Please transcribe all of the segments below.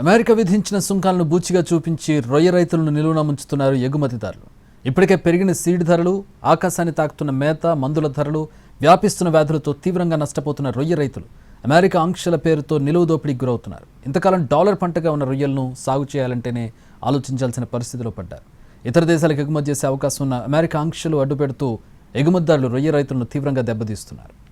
America విధించిన సుంకాలను బూచిగా చూపించి రొయ్య రైతులను నిలువున ముంచుతున్నారు ఎగుమతిదారులు. ఇప్పటికే పెరిగిన సీడ్ ధరలు ఆకాశాన్ని తాకుతున్న మేత మందుల ధరలు వ్యాపిస్తున్న వ్యాధులతో తీవ్రంగా నష్టపోతున్న రొయ్య రైతులు అమెరికా ఆంక్షల పేరుతో నిలువు దోపిడీకి గురవుతున్నారు. ఇంతకాలం డాలర్ పంటగా ఉన్న రొయ్యలను సాగు చేయాలంటేనే ఆలోచించాల్సిన పరిస్థితిలో పడ్డారు. ఇతర దేశాలకు ఎగుమతి చేసే అవకాశం ఉన్న అమెరికా ఆంక్షలు అడ్డుపెడుతూ ఎగుమతిదారులు రొయ్య రైతులను తీవ్రంగా దెబ్బతీస్తున్నారు.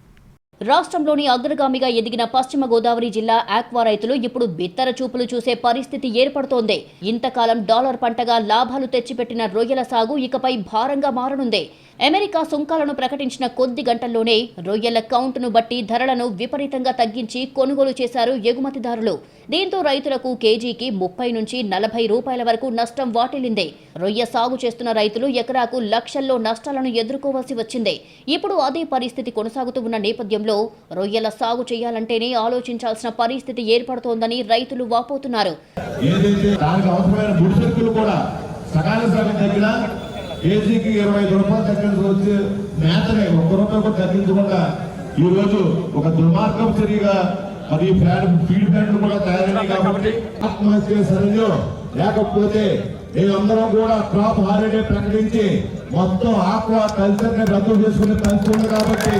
రాష్ట్రంలోని అగ్రగామిగా ఎదిగిన పశ్చిమ గోదావరి జిల్లా ఆక్వా రైతులు ఇప్పుడు బిత్తర చూపులు చూసే పరిస్థితి ఏర్పడుతోంది. ఇంతకాలం డాలర్ పంటగా లాభాలు తెచ్చిపెట్టిన రొయ్యల సాగు ఇకపై భారంగా మారనుంది. అమెరికా సుంకాలను ప్రకటించిన కొద్ది గంటల్లోనే రొయ్యల కౌంట్ను బట్టి ధరలను విపరీతంగా తగ్గించి కొనుగోలు చేశారు ఎగుమతిదారులు. దీంతో రైతులకు కేజీకి ముప్పై నుంచి నలభై రూపాయల వరకు నష్టం వాటిల్లింది. రొయ్య సాగు చేస్తున్న రైతులు ఎకరాకు లక్షల్లో నష్టాలను ఎదుర్కోవాల్సి వచ్చింది. ఇప్పుడు అదే పరిస్థితి కొనసాగుతూ ఉన్న నేపథ్యంలో రొయ్యల సాగు చేయాలంటేనే ఆలోచించాల్సిన పరిస్థితి ఏర్పడుతోందని రైతులు వాపోతున్నారు. సకాల కేజీకి ఇరవై ఐదు రూపాయలు తగ్గించి వచ్చి మేతనే ఒక్క రూపాయి కూడా తగ్గించకుండా ఈరోజు ఒక దుర్మార్గం చర్యగా మరి ఫ్యాడ్ ఫీడ్ ఫ్యాడ్లు కూడా తయారైనాయి కాబట్టి ఆత్మహత్య సరైన లేకపోతే మేమందరం కూడా క్రాప్ హాలిడే ప్రకటించి మొత్తం ఆక్వా కల్చర్ని రద్దు చేసుకునే ఉంది కాబట్టి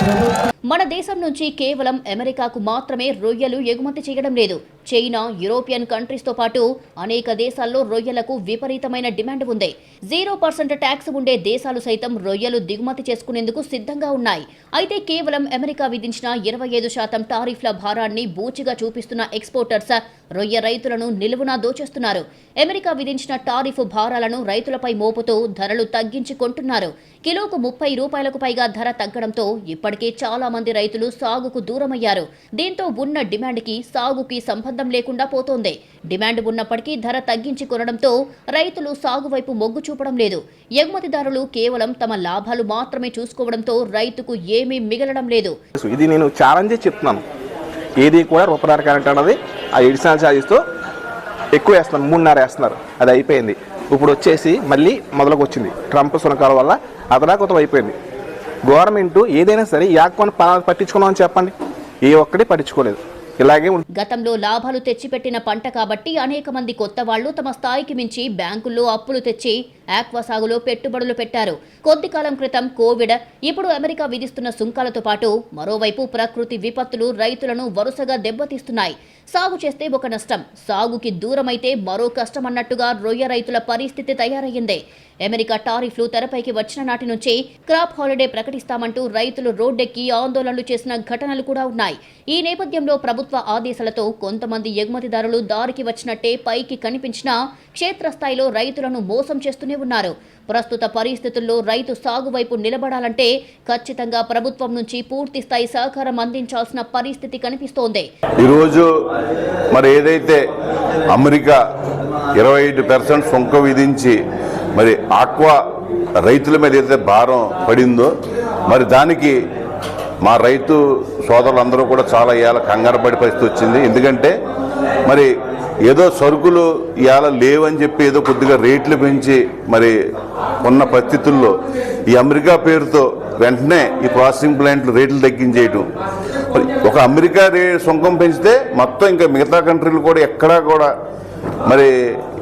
ప్రభుత్వం మన దేశం నుంచి కేవలం అమెరికాకు మాత్రమే రొయ్యలు ఎగుమతి చేయడం లేదు. చైనా యూరోపియన్ కంట్రీస్తో పాటు అనేక దేశాల్లో రొయ్యలకు విపరీతమైన డిమాండ్ ఉంది. జీరో పర్సెంట్ ట్యాక్స్ ఉండే దేశాలు సైతం రొయ్యలు దిగుమతి చేసుకునేందుకు సిద్ధంగా ఉన్నాయి. అయితే కేవలం అమెరికా విధించిన ఇరవై ఐదు శాతం టారిఫ్ల భారాన్ని బూచిగా చూపిస్తున్న ఎక్స్పోర్టర్స్ రొయ్య రైతులను నిలువునా దోచేస్తున్నారు. అమెరికా విధించిన టారిఫ్ భారాలను రైతులపై మోపుతూ ధరలు తగ్గించి కొంటున్నారు కిలోకు ముప్పై రూపాయలకు పైగా ధర తగ్గడంతో ఇప్పటికే చాలా మంది రైతులు సాగుకు దూరమయ్యారు. దీంతో ఉన్న డిమాండ్కి సాగుకి సంబంధం లేకుండా పోతోంది. డిమాండ్ ఉన్నప్పటికీ ధర తగ్గించి కొనడంతో రైతులు సాగు వైపు మొగ్గు చూపడం లేదు. ఎగుమతిదారులు కేవలం తమ లాభాలు మాత్రమే చూసుకోవడంతో రైతుకు ఏమీ మిగలడం లేదు. ఇది నేను ఛాలెంజే చెప్తున్నాను. ఏది కూడా రూపధార కరెంట్ అన్నది ఆ ఎడిషనల్ ఛార్జెస్తో ఎక్కువ వేస్తున్నారు మూడున్నర వేస్తున్నారు. అది అయిపోయింది. ఇప్పుడు వచ్చేసి మళ్ళీ మొదలకు వచ్చింది ట్రంప్ సునకాల వల్ల అదనాకొతం అయిపోయింది. గవర్నమెంట్ ఏదైనా సరే యాక్వన్ పట్టించుకున్నామని చెప్పండి. ఏ ఒక్కటి పట్టించుకోలేదు. ఇలాగే గతంలో లాభాలు తెచ్చిపెట్టిన పంట కాబట్టి అనేక మంది కొత్త వాళ్ళు తమ స్థాయికి మించి బ్యాంకుల్లో అప్పులు తెచ్చి ఆక్వా సాగులో పెట్టుబడులు పెట్టారు. కొద్ది కాలం క్రితం కోవిడ్ ఇప్పుడు అమెరికా విధిస్తున్న సుంకాలతో పాటు మరోవైపు ప్రకృతి విపత్తులు రైతులను వరుసగా దెబ్బతీస్తున్నాయి. సాగు చేస్తే ఒక నష్టం. సాగుకి దూరమైతే మరో కష్టం అన్నట్టుగా రొయ్య రైతుల పరిస్థితి తయారయ్యింది. అమెరికా టారిఫ్లు తెరపైకి వచ్చిన నాటి నుంచి క్రాప్ హాలిడే ప్రకటిస్తామంటూ రైతులు రోడ్డెక్కి ఆందోళనలు చేసిన ఘటనలు కూడా ఉన్నాయి. ఈ నేపథ్యంలో ప్రభుత్వ ఆదేశాలతో కొంతమంది ఎగుమతిదారులు దారికి వచ్చినట్టే పైకి కనిపించినా క్షేత్రస్థాయిలో రైతులను మోసం చేస్తూనే ఉన్నారు. ప్రస్తుత పరిస్థితుల్లో రైతు సాగు వైపు నిలబడాలంటే ఖచ్చితంగా ప్రభుత్వం నుంచి పూర్తి స్థాయి సహకారం అందించాల్సిన పరిస్థితి కనిపిస్తోంది. ఈరోజు మరి ఏదైతే అమెరికా ఇరవై ఐదు పర్సెంట్ సుంకం విధించి మరి ఆక్వా రైతుల మీద ఏదైతే భారం పడిందో మరి దానికి మా రైతు సోదరులందరూ కూడా చాలా ఇవాళ కంగారు పరిస్థితి వచ్చింది. ఎందుకంటే మరి ఏదో సరుకులు ఇవాళ లేవని చెప్పి ఏదో కొద్దిగా రేట్లు పెంచి మరి ఉన్న పరిస్థితుల్లో ఈ అమెరికా పేరుతో వెంటనే ఈ ప్రాసెసింగ్ ప్లాంట్లు రేట్లు తగ్గించేయటం. ఒక అమెరికా రే సుంకం పెంచితే మొత్తం ఇంకా మిగతా కంట్రీలు కూడా ఎక్కడా కూడా మరి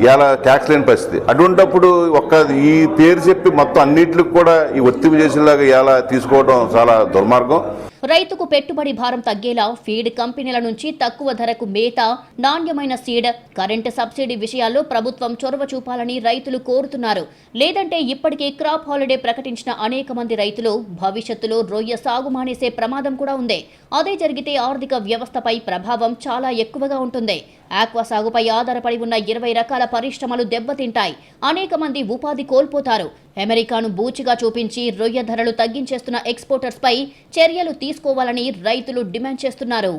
ఇలా ట్యాక్స్ లేని పరిస్థితి. అటువంటప్పుడు ఒక్క ఈ పేరు చెప్పి మొత్తం అన్నింటికి కూడా ఈ ఒత్తిడి చేసేలాగా ఇలా తీసుకోవడం చాలా దుర్మార్గం. రైతుకు పెట్టుబడి భారం తగ్గేలా ఫీడ్ కంపెనీల నుంచి తక్కువ ధరకు మేత నాణ్యమైన సీడ్ కరెంటు సబ్సిడీ విషయాల్లో ప్రభుత్వం చొరవ చూపాలని రైతులు కోరుతున్నారు. లేదంటే ఇప్పటికే క్రాప్ హాలిడే ప్రకటించిన అనేక మంది రైతులు భవిష్యత్తులో రొయ్య సాగు మానేసే ప్రమాదం కూడా ఉంది. అదే జరిగితే ఆర్థిక వ్యవస్థపై ప్రభావం చాలా ఎక్కువగా ఉంటుంది. ఆక్వా సాగుపై ఆధారపడి ఉన్న ఇరవై రకాల పరిశ్రమలు దెబ్బతింటాయి. అనేక మంది ఉపాధి కోల్పోతారు. అమెరికాను బూచిగా చూపించి రొయ్య ధరలు తగ్గించేస్తున్న ఎక్స్పోర్టర్స్ పై చర్యలు తీసుకోవాలని రైతులు డిమాండ్ చేస్తున్నారు.